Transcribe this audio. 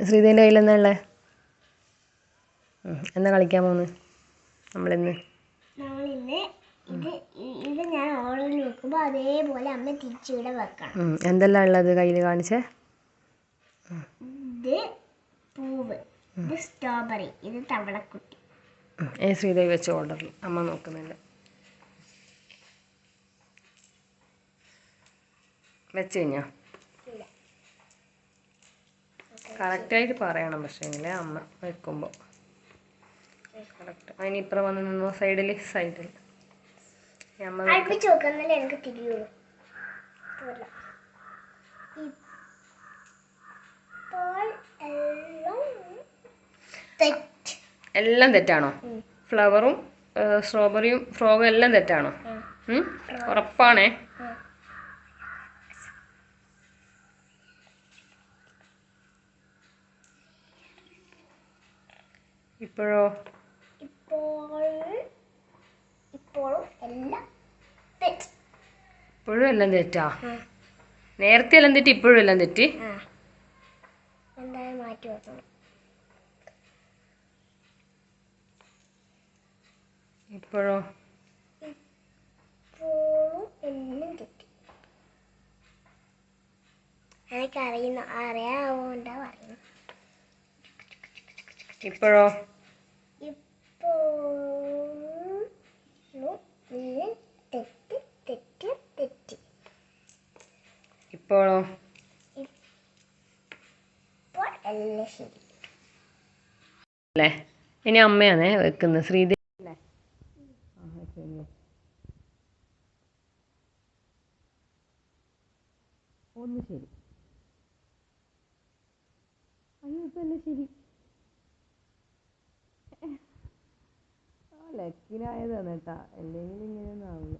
ശ്രീദേവിന്റെ കയ്യിൽ എന്താ ഉള്ളത് എന്നാ കളിക്കാൻ പോകുന്നത് നമ്മളിന്ന്? എന്തെല്ലാം ഉള്ളത് കയ്യിൽ കാണിച്ചേ? ഇത് പൂവ് ഇത് സ്ട്രോബെറി ഇത് തവളക്കുട്ടി. ഉം, ഏ ശ്രീദേവി വെച്ച ഓർഡറിൽ അമ്മ നോക്കുന്നുണ്ട് വെച്ച് കഴിഞ്ഞോ? കറക്റ്റായിട്ട് പറയണം. പക്ഷേങ്കിൽ അമ്മ വെക്കുമ്പോൾ കറക്റ്റ്. അതിനിപ്പുറം വന്ന് നിന്നോ സൈഡിൽ സൈഡിൽ അമ്മ എനിക്ക് തിരിയുള്ളൂ. എല്ലാം തെറ്റ്. എല്ലാം തെറ്റാണോ. ഫ്ലവറും സ്ട്രോബെറിയും ഫ്രോഗും എല്ലാം തെറ്റാണോ? ഉറപ്പാണേ? ഇപ്പോഴോ? ഇപ്പോൾ ഇപ്പോഴും എല്ലാം തെറ്റ്. ഇപ്പോഴും എല്ലാം തെറ്റാ? നേരത്തെ എല്ലാം തെറ്റി ഇപ്പോഴും എല്ലാം തെറ്റി? എന്തായാലും മാറ്റി വെക്കണം. ഇപ്പോഴോ? എല്ലാം തെറ്റി. എനിക്കറിയുന്ന അറിയാവുകൊണ്ടാ പറയുന്നത് ഇപ്പോഴോ ഇപ്പോഴും എല്ലാം തെറ്റ് തെറ്റ് തെറ്റ് ഇപ്പോഴോ ഇപ്പോൾ എല്ലാം ഇപ്പോഴോ അല്ലേ? ഇനി അമ്മയാണേ വെക്കുന്നത്. ശ്രീദേവി അല്ലേ? ഒന്ന് ശരി. അയ്യോ ഇപ്പം എല്ലാം ശരി. ലക്കിനായതാണ് കേട്ടാ അല്ലെങ്കിൽ ഇങ്ങനെയൊന്നും ആവില്ല